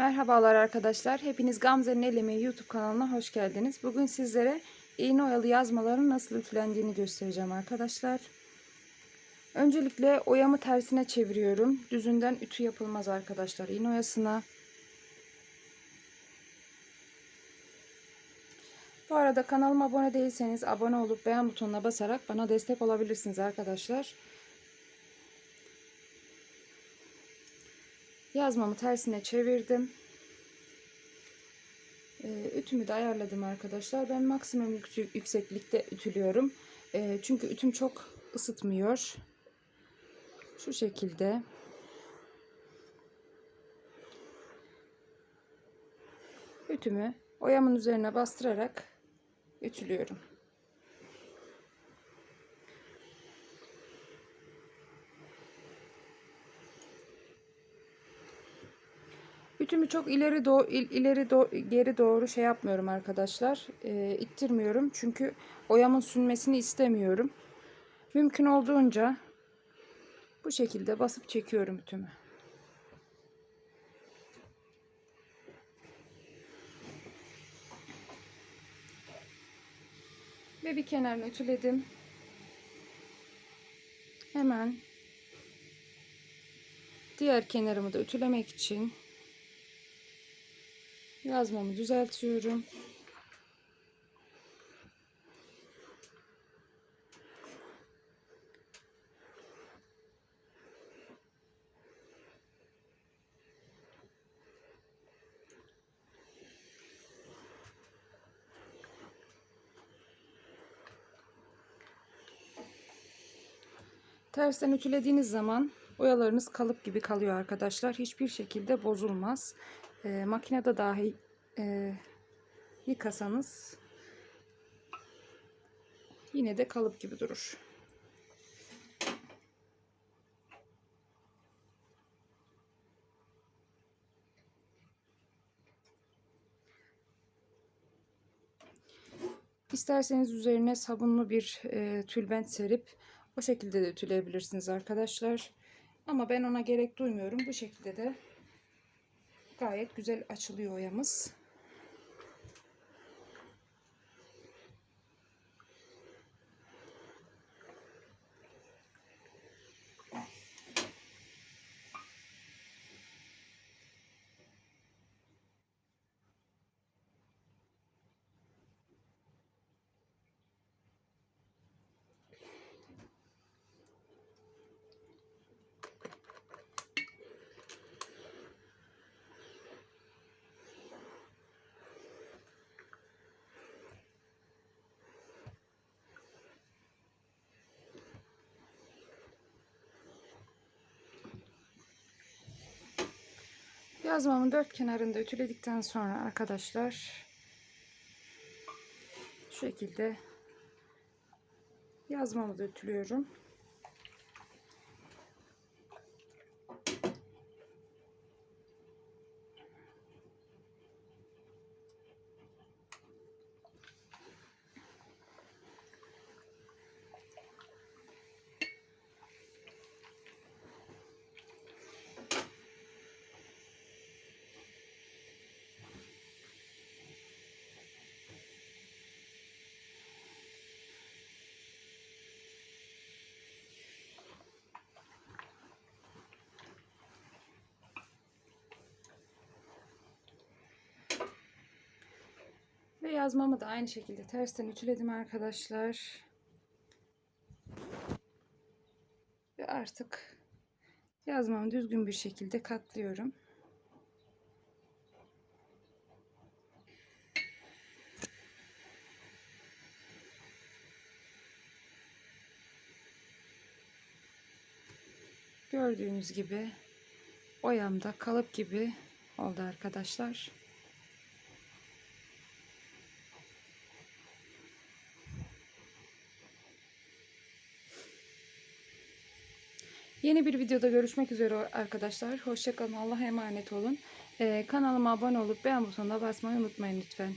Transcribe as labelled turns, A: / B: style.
A: Merhabalar arkadaşlar. Hepiniz Gamze'nin El Emeği YouTube kanalına hoş geldiniz. Bugün sizlere iğne oyalı yazmaların nasıl ütülendiğini göstereceğim arkadaşlar. Öncelikle oyamı tersine çeviriyorum. Düzünden ütü yapılmaz arkadaşlar iğne oyasına. Bu arada kanalıma abone değilseniz abone olup beğen butonuna basarak bana destek olabilirsiniz arkadaşlar. Yazmamı tersine çevirdim. Ee, ütümü de ayarladım arkadaşlar. Ben maksimum yüksek, yükseklikte ütülüyorum. Ee, çünkü ütüm çok ısıtmıyor. Şu şekilde. Ütümü oyamın üzerine bastırarak ütülüyorum. Ütümü çok ileri doğru ileri doğru, geri doğru şey yapmıyorum arkadaşlar. E, ittirmiyorum çünkü oyamın sünmesini istemiyorum. Mümkün olduğunca bu şekilde basıp çekiyorum ütümü. Ve bir kenarını ütüledim. Hemen diğer kenarımı da ütülemek için yazmamı düzeltiyorum. Tersten ütülediğiniz zaman oyalarınız kalıp gibi kalıyor arkadaşlar. Hiçbir şekilde bozulmaz. E, makinede dahi e, yıkasanız yine de kalıp gibi durur. İsterseniz üzerine sabunlu bir e, tülbent serip o şekilde de ütüleyebilirsiniz arkadaşlar. Ama ben ona gerek duymuyorum. Bu şekilde de gayet güzel açılıyor oyamız. Yazmamın dört kenarında ütüledikten sonra arkadaşlar şu şekilde yazmamı da ütülüyorum. Ve yazmamı da aynı şekilde tersten ütüledim arkadaşlar. Ve artık yazmamı düzgün bir şekilde katlıyorum. Gördüğünüz gibi oyamda kalıp gibi oldu arkadaşlar. Yeni bir videoda görüşmek üzere arkadaşlar. Hoşçakalın. Allah'a emanet olun. Ee, kanalıma abone olup beğen butonuna basmayı unutmayın lütfen.